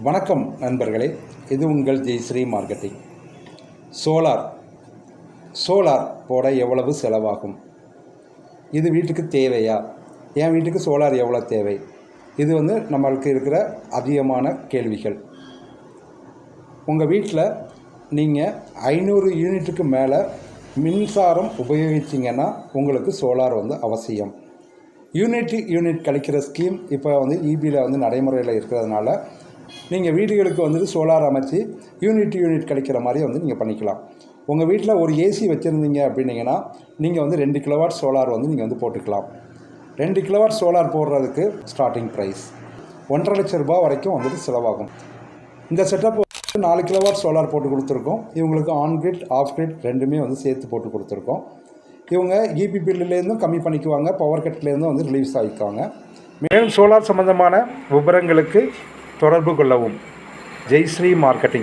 வணக்கம் நண்பர்களே. இது உங்கள் ஜெய்ஸ்ரீ மார்க்கெட்டிங். சோலார். சோலார் போட எவ்வளவு செலவாகும்? இது வீட்டுக்கு தேவையா? என் வீட்டுக்கு சோலார் எவ்வளோ தேவை? இது வந்து நம்மளுக்கு இருக்கிற அதிகமான கேள்விகள். உங்கள் வீட்டில் நீங்கள் ஐநூறு யூனிட்டுக்கு மேலே மின்சாரம் உபயோகிச்சிங்கன்னா உங்களுக்கு சோலார் வந்து அவசியம். யூனிட் யூனிட் கழிக்கிற ஸ்கீம் இப்போ வந்து இபியில் வந்து நடைமுறையில் இருக்கிறதுனால நீங்கள் வீடுகளுக்கு வந்துட்டு சோலார் அமைச்சு யூனிட் யூனிட் கிடைக்கிற மாதிரி வந்து நீங்கள் பண்ணிக்கலாம். உங்கள் வீட்டில் ஒரு ஏசி வச்சுருந்தீங்க அப்படின்னீங்கன்னா நீங்கள் வந்து ரெண்டு கிலோவாட் சோலார் வந்து நீங்கள் வந்து போட்டுக்கலாம். ரெண்டு கிலோவாட் சோலார் போடுறதுக்கு ஸ்டார்டிங் ப்ரைஸ் ஒன்றரை லட்ச ரூபாய் வரைக்கும் வந்துட்டு செலவாகும். இந்த செட்டப் நாலு கிலோவாட் சோலார் போட்டு கொடுத்துருக்கோம். இவங்களுக்கு ஆன் கிரிட் ஆஃப் கிரிட் ரெண்டுமே வந்து சேர்த்து போட்டு கொடுத்துருக்கோம். இவங்க இபி பில்லுலேருந்தும் கம்மி பண்ணிக்குவாங்க பவர் கட்லேருந்தும் வந்து ரிலீஸ் ஆகிக்குவாங்க. மேலும் சோலார் சம்பந்தமான விபரங்களுக்கு தொடர்பு கொள்ளவும். ஜெய்ஸ்ரீ மார்க்கெட்டிங்.